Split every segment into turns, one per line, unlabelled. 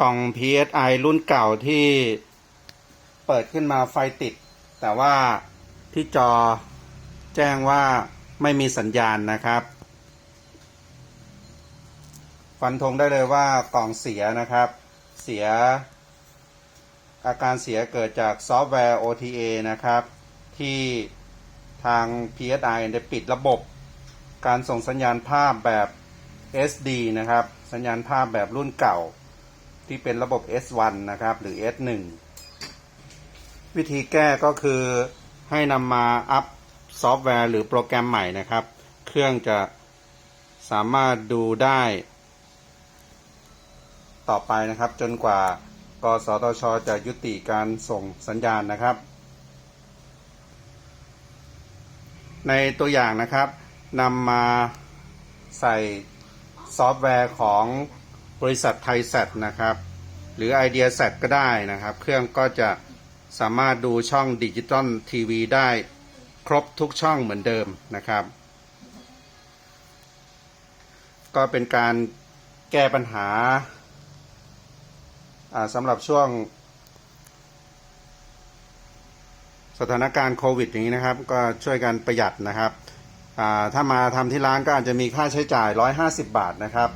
กล่อง PSI รุ่นเก่าที่เปิดขึ้นมาไฟติด แต่ว่าที่จอแจ้งว่าไม่มีสัญญาณนะครับ ฟันธงได้เลยว่ากล่องเสียนะครับ เสีย อาการเสียเกิดจากซอฟต์แวร์ OTA นะครับ ที่ทาง PSI ได้ปิดระบบการส่งสัญญาณภาพแบบ SD นะครับ สัญญาณภาพแบบรุ่นเก่า ที่เป็นระบบ S1 นะครับ หรือ S1 วิธีแก้ก็คือให้นำมาอัพซอฟต์แวร์ หรือโปรแกรมใหม่นะครับ เครื่องจะสามารถดูได้ ต่อไปนะครับ จนกว่ากสทช จะยุติการส่งสัญญาณนะครับ ในตัวอย่างนะครับนำมาใส่ซอฟต์แวร์ของ บริษัทไทยแซนะครับ หรือ Idea s ซก็ได้นะครับ เครื่องก็จะสามารถดูช่องดิจิตอลทีวีได้ครบทุกช่องเหมือนเดิมนะครับ ก็เป็นการแก้ปัญหาสำหรับช่วง สถานการณ์โควิดอย่างนี้นะครับ ก็ช่วยกันประหยัดนะครับ ถ้ามาทำที่ร้านก็อาจจะมีค่าใช้จ่าย 150 บาทนะครับ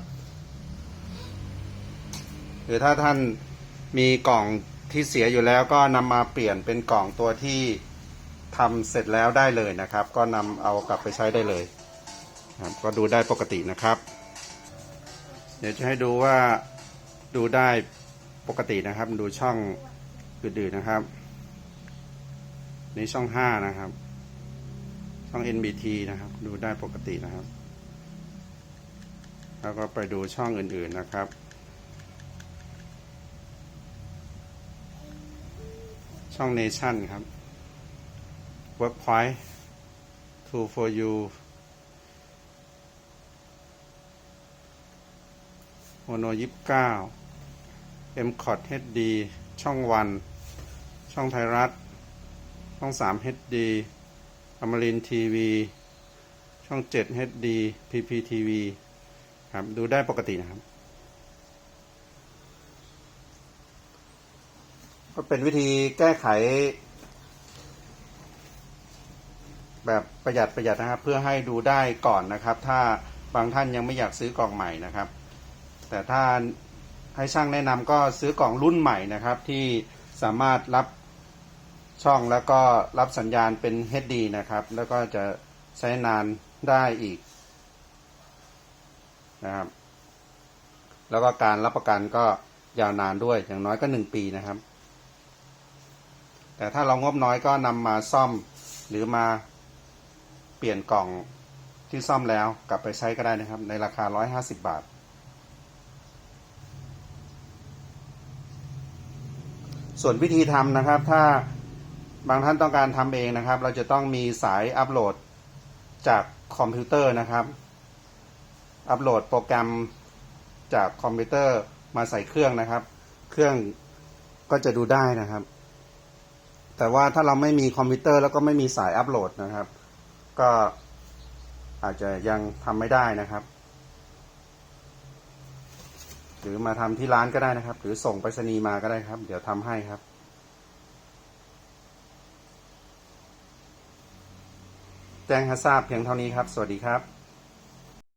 หรือถ้าท่านมีกล่องที่เสียอยู่แล้วก็นำมาเปลี่ยนเป็นกล่องตัวที่ทำเสร็จแล้วได้เลยนะครับ ก็นำเอากลับไปใช้ได้เลยนะครับก็ดูได้ปกตินะครับ เดี๋ยวจะให้ดูว่าดูได้ปกตินะครับ ดูช่องอื่นๆนะครับนี่ช่อง 5 นะครับ ช่อง NBT นะครับ ดูได้ปกตินะครับ แล้วก็ไปดูช่องอื่นๆนะครับ ช่อง Nation ครับ Workpoint True for you โมโนยิบเก้า m c o t HD ช่องวัน ช่องไทยรัฐ ช่อง3 HD อมรินทีวี ช่อง7 HD PPTV ครับ ดูได้ปกตินะครับ ก็เป็นวิธีแก้ไข แบบประหยัดประหยัดนะครับ เพื่อให้ดูได้ก่อนนะครับ ถ้าบางท่านยังไม่อยากซื้อกล่องใหม่นะครับ แต่ถ้าให้ช่างแนะนำก็ซื้อกล่องรุ่นใหม่นะครับ ที่สามารถรับช่องแล้วก็รับสัญญาณเป็น HD นะครับ แล้วก็จะใช้นานได้อีกนะครับ แล้วก็การรับประกันก็ยาวนานด้วยอย่างน้อยก็หนึ่งปีนะครับ แต่ถ้าเรางบน้อยก็นำมาซ่อมหรือมาเปลี่ยนกล่องที่ซ่อมแล้วกลับไปใช้ก็ได้นะครับ ในราคา 150 บาท ส่วนวิธีทำนะครับ ถ้าบางท่านต้องการทำเองนะครับ เราจะต้องมีสายอัปโหลดจากคอมพิวเตอร์นะครับ อัปโหลดโปรแกรมจากคอมพิวเตอร์มาใส่เครื่องนะครับ เครื่องก็จะดูได้นะครับ แต่ว่าถ้าเราไม่มีคอมพิวเตอร์แล้วก็ไม่มีสายอัปโหลดนะครับ ก็อาจจะยังทำไม่ได้นะครับ หรือมาทำที่ร้านก็ได้นะครับ หรือส่งไปรษณีย์มาก็ได้ครับ เดี๋ยวทำให้ครับแจ้งให้ทราบเพียงเท่านี้ครับ สวัสดีครับ